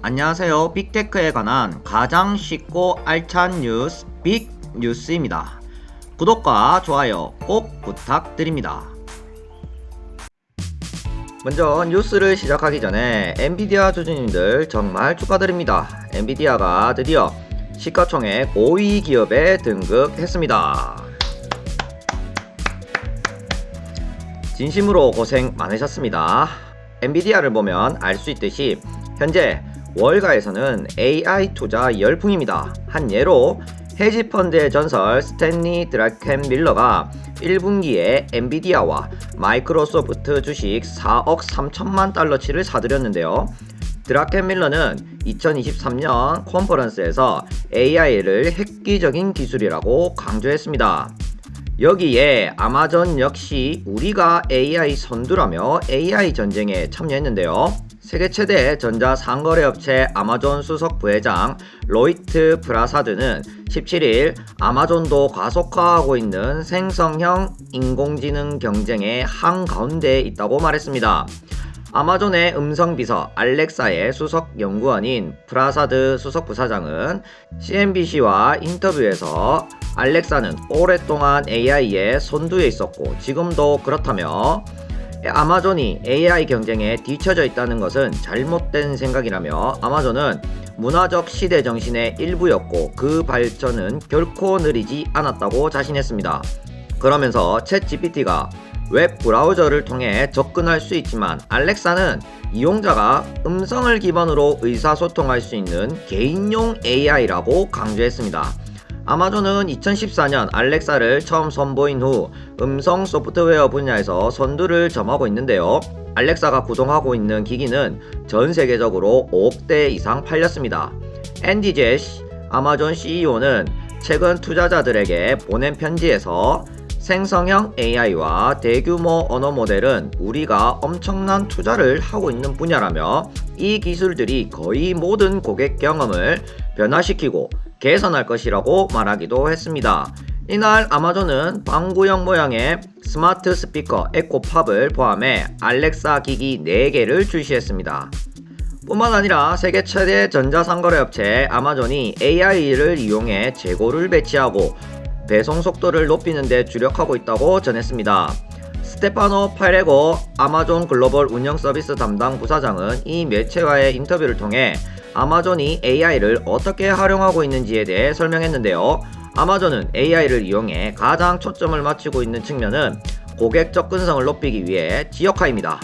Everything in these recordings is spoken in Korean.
안녕하세요. 빅테크에 관한 가장 쉽고 알찬 뉴스 빅 뉴스입니다. 구독과 좋아요 꼭 부탁드립니다. 먼저 뉴스를 시작하기 전에 엔비디아 주주님들 정말 축하드립니다. 엔비디아가 드디어 시가총액 5위 기업에 등극했습니다. 진심으로 고생 많으셨습니다. 엔비디아를 보면 알 수 있듯이 현재 월가에서는 AI 투자 열풍입니다. 한 예로 헤지펀드의 전설 스탠리 드라켄 밀러가 1분기에 엔비디아와 마이크로소프트 주식 4억 3천만 달러치를 사들였는데요. 드라켄 밀러는 2023년 컨퍼런스에서 AI를 획기적인 기술이라고 강조했습니다. 여기에 아마존 역시 우리가 AI 선두라며 AI 전쟁에 참여했는데요. 세계 최대 전자 상거래 업체 아마존 수석 부회장 로이트 브라사드는 17일 아마존도 가속화하고 있는 생성형 인공지능 경쟁의 한가운데에 있다고 말했습니다. 아마존의 음성 비서 알렉사의 수석 연구원인 프라사드 수석 부사장은 CNBC와 인터뷰에서 알렉사는 오랫동안 AI의 선두에 있었고 지금도 그렇다며 아마존이 AI 경쟁에 뒤처져 있다는 것은 잘못된 생각이라며 아마존은 문화적 시대 정신의 일부였고 그 발전은 결코 느리지 않았다고 자신했습니다. 그러면서 챗 GPT가 웹 브라우저를 통해 접근할 수 있지만 알렉사는 이용자가 음성을 기반으로 의사소통할 수 있는 개인용 AI라고 강조했습니다. 아마존은 2014년 알렉사를 처음 선보인 후 음성 소프트웨어 분야에서 선두를 점하고 있는데요. 알렉사가 구동하고 있는 기기는 전 세계적으로 5억 대 이상 팔렸습니다. 앤디 제시 아마존 CEO는 최근 투자자들에게 보낸 편지에서 생성형 AI와 대규모 언어 모델은 우리가 엄청난 투자를 하고 있는 분야라며 이 기술들이 거의 모든 고객 경험을 변화시키고 개선할 것이라고 말하기도 했습니다. 이날 아마존은 방구형 모양의 스마트 스피커 에코팝을 포함해 알렉사 기기 4개를 출시했습니다. 뿐만 아니라 세계 최대 전자상거래 업체 아마존이 AI를 이용해 재고를 배치하고 배송 속도를 높이는 데 주력하고 있다고 전했습니다. 스테파노 파레고 아마존 글로벌 운영 서비스 담당 부사장은 이 매체와의 인터뷰를 통해 아마존이 AI를 어떻게 활용하고 있는지에 대해 설명했는데요. 아마존은 AI를 이용해 가장 초점을 맞추고 있는 측면은 고객 접근성을 높이기 위해 지역화입니다.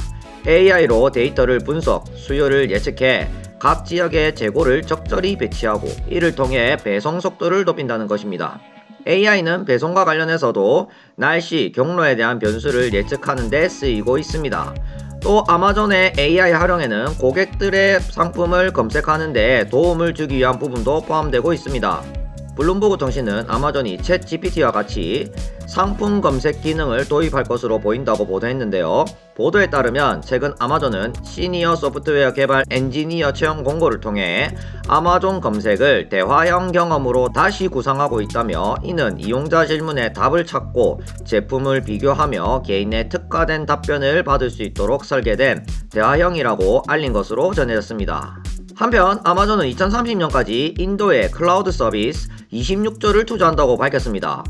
AI로 데이터를 분석, 수요를 예측해 각 지역의 재고를 적절히 배치하고 이를 통해 배송 속도를 높인다는 것입니다. AI는 배송과 관련해서도 날씨, 경로에 대한 변수를 예측하는 데 쓰이고 있습니다. 또 아마존의 AI 활용에는 고객들의 상품을 검색하는 데 도움을 주기 위한 부분도 포함되고 있습니다. 블룸버그 통신은 아마존이 챗 GPT와 같이 상품 검색 기능을 도입할 것으로 보인다고 보도했는데요. 보도에 따르면 최근 아마존은 시니어 소프트웨어 개발 엔지니어 채용 공고를 통해 아마존 검색을 대화형 경험으로 다시 구상하고 있다며 이는 이용자 질문에 답을 찾고 제품을 비교하며 개인의 특화된 답변을 받을 수 있도록 설계된 대화형이라고 알린 것으로 전해졌습니다. 한편 아마존은 2030년까지 인도의 클라우드 서비스 26조를 투자한다고 밝혔습니다.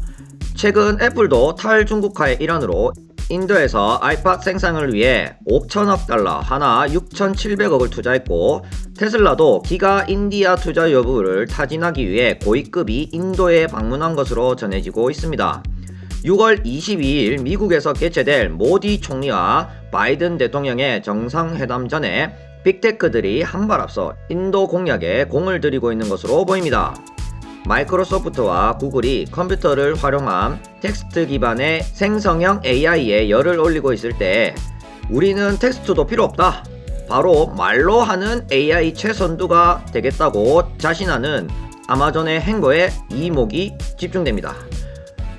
최근 애플도 탈중국화의 일환으로 인도에서 아이팟 생산을 위해 5천억 달러, 하나 6,700억을 투자했고 테슬라도 기가 인디아 투자 여부를 타진하기 위해 고위급이 인도에 방문한 것으로 전해지고 있습니다. 6월 22일 미국에서 개최될 모디 총리와 바이든 대통령의 정상회담 전에 빅테크들이 한발 앞서 인도 공약에 공을 들이고 있는 것으로 보입니다. 마이크로소프트와 구글이 컴퓨터를 활용한 텍스트 기반의 생성형 AI에 열을 올리고 있을 때 우리는 텍스트도 필요 없다. 바로 말로 하는 AI 최선두가 되겠다고 자신하는 아마존의 행보에 이목이 집중됩니다.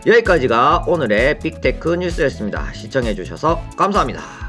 여기까지가 오늘의 빅테크 뉴스였습니다. 시청해주셔서 감사합니다.